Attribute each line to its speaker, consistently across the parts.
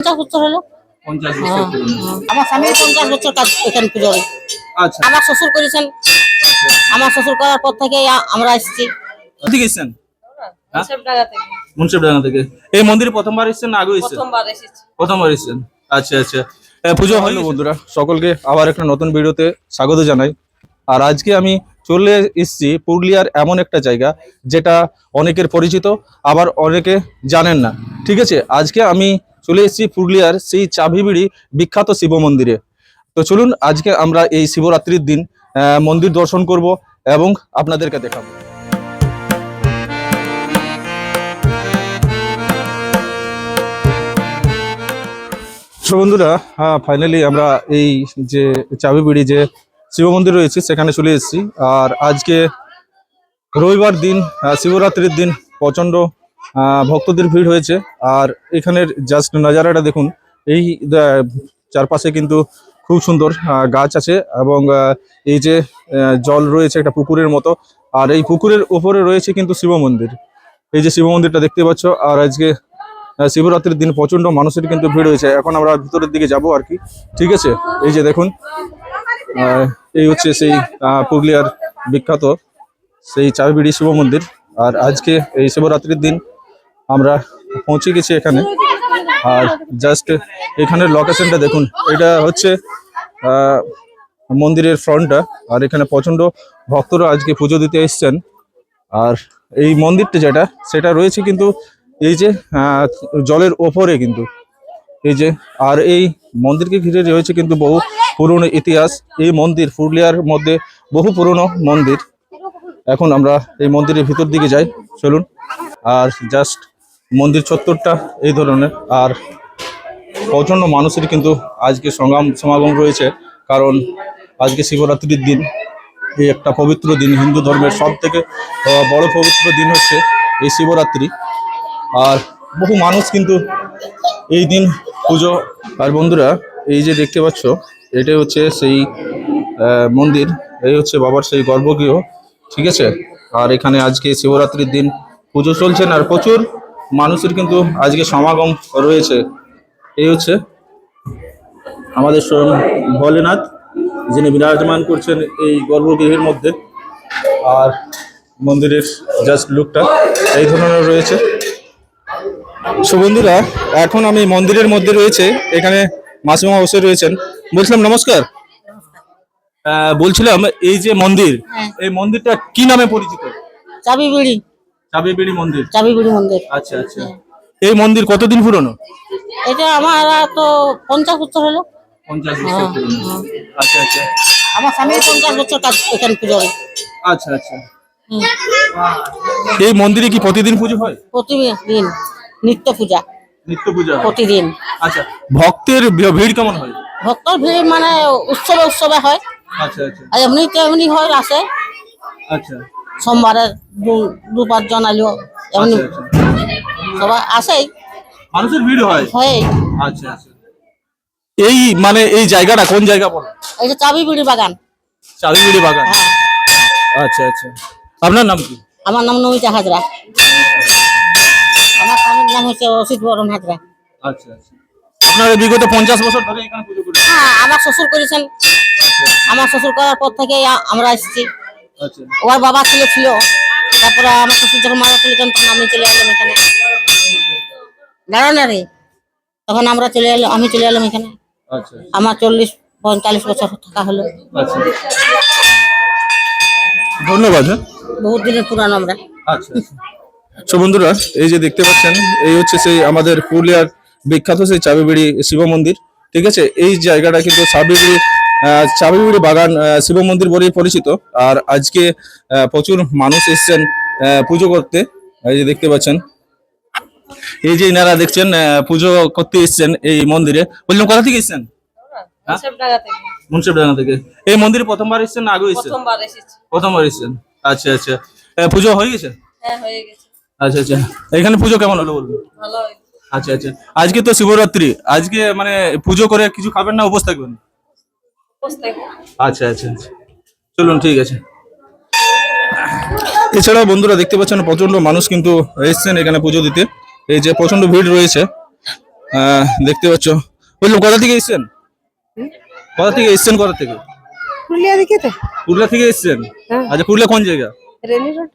Speaker 1: পঞ্চাশ বছর হলো।
Speaker 2: পঞ্চাশ
Speaker 1: হ্যাঁ,
Speaker 2: বছর।
Speaker 1: হ্যাঁ। আমার স্বামী পঞ্চাশ বছর কাজ এখানে পুজোরে
Speaker 2: আচ্ছা।
Speaker 1: আমার শ্বশুর করেছেন। আমার শ্বশুর করার পর থেকে আমরা এসেছি।
Speaker 2: হ্যাঁ?
Speaker 3: থেকে।
Speaker 2: মুন্সিপডাঙ্গা থেকে। এই মন্দিরে প্রথমবার এসছেন না আগে এসছেন?
Speaker 3: প্রথমবার এসেছি।
Speaker 2: প্রথমবার এসছেন। আচ্ছা আচ্ছা। পুজো হলো বন্ধুরা সকলকে আবার একটা নতুন ভিডিওতে স্বাগত জানাই। আর আজকে আমি চলে এসেছি পুরুলিয়ার এমন একটা জায়গা যেটা অনেকের পরিচিত আবার অনেকে জানেন না। ঠিক আছে আজকে আমি চলে এসেছি পুরুলিয়ার সেই চাবিবিড়ি বিখ্যাত শিব মন্দিরে। তো চলুন আজকে আমরা এই শিবরাত্রির দিন মন্দির দর্শন করব এবং আপনাদেরকে দেখাবো। বন্ধুরা হ্যাঁ ফাইনালি আমরা এই যে চাবিবিড়ি যে শিব মন্দির রয়েছে, সেখানে চলে এসেছি। আর আজকে রবিবার দিন শিবরাত্রির দিন প্রচণ্ড ভক্তদের ভিড় হয়েছে। আর এখানের জাস্ট নাজারাটা দেখুন, এই চারপাশে কিন্তু খুব সুন্দর গাছ আছে এবং এই যে জল রয়েছে একটা পুকুরের মতো। আর এই পুকুরের উপরে রয়েছে কিন্তু শিব মন্দির। এই যে শিব মন্দিরটা দেখতে পাচ্ছ, আর আজকে শিবরাত্রির দিন প্রচণ্ড মানুষের কিন্তু ভিড় হয়েছে। এখন আমরা ভিতরের দিকে যাব আর কি। ঠিক আছে? এই যে দেখুন এই হচ্ছে সেই পুরুলিয়ার বিখ্যাত সেই চাবিবিড়ি শিব মন্দির। আর আজকে এই শিবরাত্রির দিন আমরা পৌঁছে গেছি এখানে। আর জাস্ট এখানের লোকেশনটা দেখুন, এটা হচ্ছে মন্দিরের ফ্রন্টটা আর এখানে প্রচণ্ড ভক্তরা আজকে পুজো দিতে এসছেন। আর এই মন্দিরটা যেটা, সেটা রয়েছে কিন্তু এই যে জলের ওপরে কিন্তু। এই যে, আর এই মন্দিরকে ঘিরে রয়েছে কিন্তু বহু পুরনো ইতিহাস। এই মন্দির পুরুলিয়ার মধ্যে বহু পুরনো মন্দির। এখন আমরা এই মন্দিরের ভিতর দিকে যাই, চলুন। আর জাস্ট মন্দির চত্বরটা এই ধরনের। আর প্রচণ্ড মানুষের কিন্তু আজকে সঙ্গাম সমাগম রয়েছে, কারণ আজকে শিবরাত্রির দিন, এই একটা পবিত্র দিন, হিন্দু ধর্মের সব থেকে বড় পবিত্র দিন হচ্ছে এই শিবরাত্রি। আর বহু মানুষ কিন্তু এই দিন পুজো, আর বন্ধুরা, এই যে দেখতে পাচ্ছ, এটাই হচ্ছে সেই মন্দির, এই হচ্ছে বাবার সেই গর্ভগৃহ, ঠিক আছে? আর এখানে আজকে শিবরাত্রির দিন পুজো চলছেন আর প্রচুর মানুষের কিন্তু আজকে সমাগম রয়েছে। এই হচ্ছে আমাদের স্বয়ং ভোলেনাথ যিনি বিরাজমান করছেন এই গর্ভগৃহের মধ্যে। আর মন্দিরের জাস্ট লুকটা এই ধরনের রয়েছে। সো বন্ধুরা এখন আমি মন্দিরের মধ্যে রয়েছে এখানে মাসিমা বসে রয়েছেন। বলছিলাম নমস্কার। বলছিলাম এই যে মন্দির
Speaker 1: হ্যাঁ।
Speaker 2: এই মন্দিরটা কি নামে পরিচিত?
Speaker 1: চাবি বিড়ি
Speaker 2: চাবিবিড়ি মন্দির?
Speaker 1: চাবি বিড়ি মন্দির।
Speaker 2: আচ্ছা আচ্ছা। এই মন্দির কতদিন পুরনো?
Speaker 1: এটা আমার তো পঞ্চাশ বছর হলো।
Speaker 2: পঞ্চাশ
Speaker 1: হ্যাঁ,
Speaker 2: বছর
Speaker 1: হ্যাঁ।
Speaker 2: আচ্ছা আচ্ছা।
Speaker 1: আমার স্বামী পঞ্চাশ বছর কাজ এখানে পুজোরে
Speaker 2: আচ্ছা আচ্ছা। এই মন্দিরে কি প্রতিদিন পুজো হয়?
Speaker 1: প্রতিদিন নিত্য পূজা।
Speaker 2: নিত্য পূজা
Speaker 1: প্রতিদিন।
Speaker 2: আচ্ছা। ভক্তের ভিড় কেমন হয়?
Speaker 1: ভক্তর ভিড় মানে উৎসবে উৎসবে হয়।
Speaker 2: আচ্ছা আচ্ছা।
Speaker 1: আর এমনি তো এমনি হয় আসে
Speaker 2: আচ্ছা।
Speaker 1: সোমবারে দু পাঁচজন আলো এমনি
Speaker 2: আচ্ছা, আচ্ছা।
Speaker 1: সবাই আসেই।
Speaker 2: মানুষের ভিড় হয়?
Speaker 1: হয়
Speaker 2: আচ্ছা আচ্ছা। এই মানে এই জায়গাটা কোন জায়গা বলো?
Speaker 1: এই যে চাবি বিড়ি বাগান।
Speaker 2: চাবি চাবিবিড়ি বাগান।
Speaker 1: হ্যাঁ।
Speaker 2: আচ্ছা আচ্ছা। আপনার নাম কি?
Speaker 1: আমার নাম নমিতা হাজরা। আমার স্বামীর নাম হচ্ছে অসিত বরণ হাজরা।
Speaker 2: আচ্ছা আচ্ছা। আপনারা বিগত পঞ্চাশ বছর ধরে এখানে পুজো
Speaker 1: হ্যাঁ আমার শ্বশুর করেছেন।
Speaker 2: আচ্ছা
Speaker 1: আমার শ্বশুর করার পর থেকে আমরা এসেছি। ওর বাবা ছিল ছিল। তারপরে আমার শ্বশুর যখন মারা চলে তখন আমি চলে এলাম এখানে। দাঁড়ান না রে। তখন আমরা চলে এলাম আমি চলে এলাম এখানে।
Speaker 2: আচ্ছা।
Speaker 1: আমার চল্লিশ পঁয়তাল্লিশ বছর থাকা হলো।
Speaker 2: আচ্ছা। ধন্যবাদ হ্যাঁ।
Speaker 1: বহুত দিনের পুরানো আমরা।
Speaker 2: আচ্ছা সো বন্ধুরা এই যে দেখতে পাচ্ছেন এই হচ্ছে সেই আমাদের পুরুলিয়ার বিখ্যাত সেই চাবিবিড়ি শিব মন্দির ঠিক আছে? এই জায়গাটা কিন্তু চাবিবিড়ি আহ, চাবিবিড়ি বাগান শিব মন্দির বলেই পরিচিত। আর আজকে আহ, প্রচুর মানুষ এসছেন পুজো করতে। এই যে দেখতে পাচ্ছেন। এই যে ইনারা দেখছেন পুজো করতে এসছেন এই মন্দিরে। বললাম কোথা থেকে এসছেন? হ্যাঁ?
Speaker 3: থেকে।
Speaker 2: মুন্সিপডাঙ্গা থেকে। এই মন্দিরে প্রথমবার এসছেন না আগে এসছেন?
Speaker 3: প্রথমবার এসেছি।
Speaker 2: এসছেন। আচ্ছা আচ্ছা। পুজো হয়ে গেছে?
Speaker 3: হ্যাঁ গেছে।
Speaker 2: আচ্ছা আচ্ছা। এখানে পুজো কেমন হলো বলুন। আচ্ছা আচ্ছা। আজকে তো শিবরাত্রি। আজকে মানে পুজো করে কিছু খাবেন না উপোস থাকবেন। আচ্ছা আচ্ছা আচ্ছা। চলুন ঠিক আছে। এছাড়াও বন্ধুরা দেখতে পাচ্ছেন প্রচণ্ড মানুষ কিন্তু এসছেন এখানে পুজো দিতে। এই যে প্রচণ্ড ভিড় রয়েছে আহ, দেখতে পাচ্ছ। বললাম কোথা থেকে এসছেন? কোথা থেকে এসছেন কোথা থেকে?
Speaker 4: পুরুলিয়া দিকে তো।
Speaker 2: পুরুলিয়া থেকে এসছেন?
Speaker 4: হ্যাঁ।
Speaker 2: আচ্ছা পুরুলিয়া কোন জায়গা?
Speaker 4: রেলি রোড।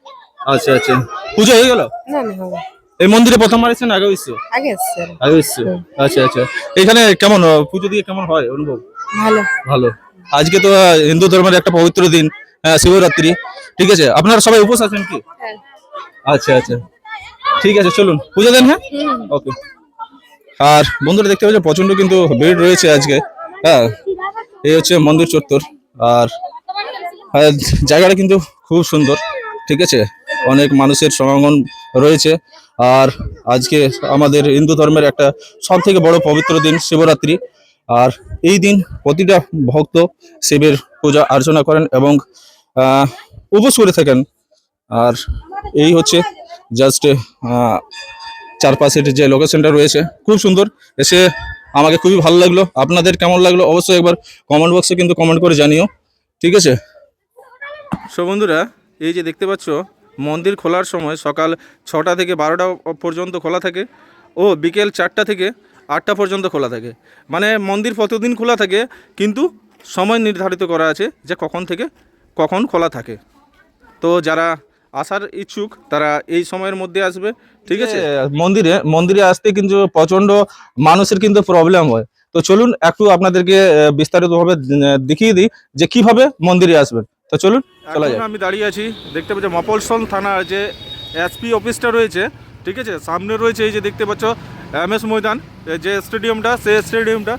Speaker 2: আচ্ছা আচ্ছা। পুজো হয়ে গেল?
Speaker 4: না না হবে
Speaker 2: এই মন্দিরে প্রথমবার এসছেন আগে এসছো
Speaker 4: আগে এসছে
Speaker 2: আগে এসছো আচ্ছা আচ্ছা। এখানে কেমন পুজো দিয়ে কেমন হয় অনুভব?
Speaker 4: ভালো।
Speaker 2: ভালো। আজকে তো হিন্দু ধর্মের একটা পবিত্র দিন শিবরাত্রি। ঠিক আছে? আপনারা সবাই উপোস আছেন কি?
Speaker 4: হ্যাঁ।
Speaker 2: আচ্ছা আচ্ছা। ঠিক আছে চলুন। পুজো দেন হ্যাঁ? ওকে। আর বন্ধুরা দেখতে পাচ্ছ প্রচণ্ড কিন্তু ভিড় রয়েছে আজকে। হ্যাঁ এই হচ্ছে মন্দির চত্বর। আর আর জায়গাটা কিন্তু খুব সুন্দর। ঠিক আছে? অনেক মানুষের সমাগম রয়েছে। আর আজকে আমাদের হিন্দু ধর্মের একটা সব থেকে বড় পবিত্র দিন শিবরাত্রি। আর এই দিন প্রতিটা ভক্ত শিবের পূজা অর্চনা করেন এবং উপোস করে থাকেন। আর এই হচ্ছে জাস্ট চারপাশের যে লোকেশনটা রয়েছে, খুব সুন্দর। এসে আমাকে খুবই ভালো লাগল। আপনাদের কেমন লাগল অবশ্যই একবার কমেন্ট বক্সে কিন্তু কমেন্ট করে জানিও। ঠিক আছে? সো বন্ধুরা, এই যে দেখতে পাচ্ছ, মন্দির খোলার সময় সকাল ছটা থেকে বারোটা পর্যন্ত খোলা থাকে ও বিকেল চারটা থেকে আটটা পর্যন্ত খোলা থাকে। মানে মন্দির প্রতিদিন খোলা থাকে কিন্তু সময় নির্ধারিত করা আছে যে কখন থেকে কখন খোলা থাকে। তো যারা আসার ইচ্ছুক তারা এই সময়ের মধ্যে আসবে ঠিক আছে? মন্দিরে মন্দিরে আসতে কিন্তু প্রচণ্ড মানুষের কিন্তু প্রবলেম হয়। তো চলুন একটু আপনাদেরকে বিস্তারিতভাবে দেখিয়ে দিই যে কীভাবে মন্দিরে আসবেন। তো চলুন চলা যায় আমি দাঁড়িয়ে আছি দেখতে পাচ্ছ মপলসল থানার যে এসপি অফিসটা রয়েছে ঠিক আছে? সামনে রয়েছে এই যে দেখতে পাচ্ছ এম এস ময়দান যে স্টেডিয়ামটা সেই স্টেডিয়ামটা,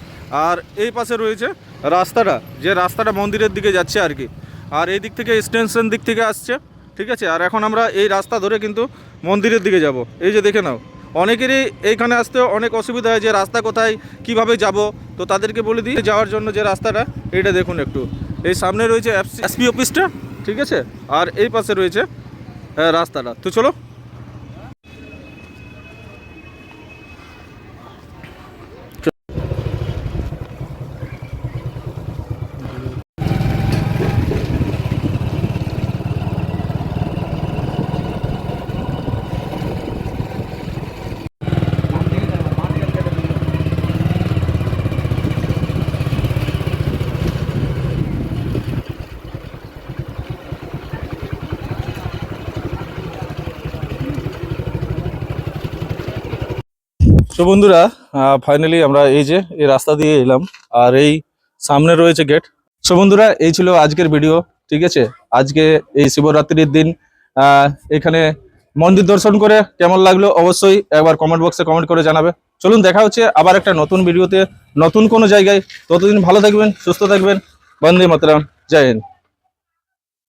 Speaker 2: আর এই পাশে রয়েছে রাস্তাটা, যে রাস্তাটা মন্দিরের দিকে যাচ্ছে আর কি। আর এই দিক থেকে স্টেশন দিক থেকে আসছে, ঠিক আছে? আর এখন আমরা এই রাস্তা ধরে কিন্তু মন্দিরের দিকে যাব। এই যে দেখে নাও, অনেকেরই এইখানে আসতে অনেক অসুবিধা হয় যে রাস্তা কোথায়, কীভাবে যাব? তো তাদেরকে বলে দিই, যাওয়ার জন্য যে রাস্তাটা, এইটা দেখুন একটু। এই সামনে রয়েছে এসপি অফিসটা ঠিক আছে? আর এই পাশে রয়েছে রাস্তাটা। তো চলো তো বন্ধুরা ফাইনালি আমরা এই যে এই রাস্তা দিয়ে এলাম, আর এই সামনে রয়েছে গেট সো বন্ধুরা, এই ছিল আজকের ভিডিও ঠিক আছে? আজকে এই শিবরাত্রির দিন এখানে মন্দির দর্শন করে কেমন লাগল অবশ্যই একবার কমেন্ট বক্সে কমেন্ট করে জানাবে। চলুন, দেখা হচ্ছে আবার একটা নতুন ভিডিওতে নতুন কোনো জায়গায়। ততদিন ভালো থাকবেন, সুস্থ থাকবেন। বন্দে মাতরাম, জয় হিন্দ।